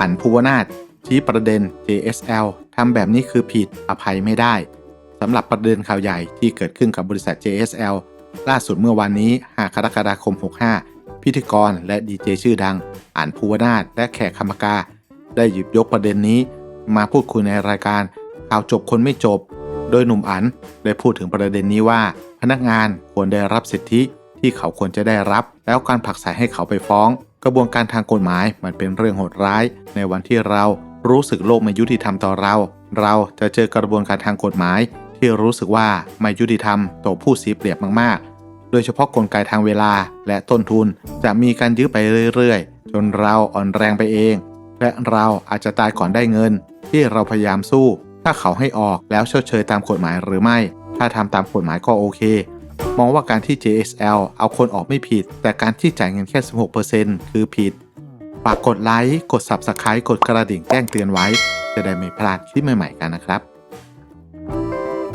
อันภูวนาถชี้ประเด็น JSL ทำแบบนี้คือผิดอภัยไม่ได้สำหรับประเด็นข่าวใหญ่ที่เกิดขึ้นกับบริษัท JSL ล่าสุดเมื่อวานนี้ 5 กรกฎาคม 65 พิธีกรและดีเจชื่อดังอันภูวนาถและแขกคำกา ได้หยิบยกประเด็นนี้ มาพูดคุยในรายการข่าวจบคนไม่จบ โดยหนุ่มอันได้พูดถึงประเด็นนี้ว่า พนักงานควรได้รับสิทธิ ที่เขาควรจะได้รับ แล้วการผลักใสให้เขาไปฟ้อง กระบวนการทางกฎหมายมันเป็นเรื่องโหดร้าย ในวันที่เรารู้สึกโลกไม่ยุติธรรมต่อเรา เราจะเจอกระบวนการทางกฎหมาย ที่รู้สึกว่าไม่ยุติธรรมต่อผู้เสียเปรียบมากๆ โดยเฉพาะกลไกทางเวลาและต้นทุนจะมีการยื้อไปเรื่อยๆ จนเราอ่อนแรงไปเอง และเราอาจจะตายก่อนได้เงิน ที่เราพยายามสู้ ถ้าเขาให้ออกแล้วชดเชยตามกฎหมายหรือไม่ ถ้าทำตามกฎหมายก็โอเค มองว่าการที่ JSL เอาคนออกไม่ผิด แต่การที่จ่ายเงินแค่ 16%คือผิดฝากกดไลค์ กด Subscribe กดกระดิ่งแจ้งเตือนไว้ จะได้ไม่พลาดคลิปใหม่ๆกันนะครับ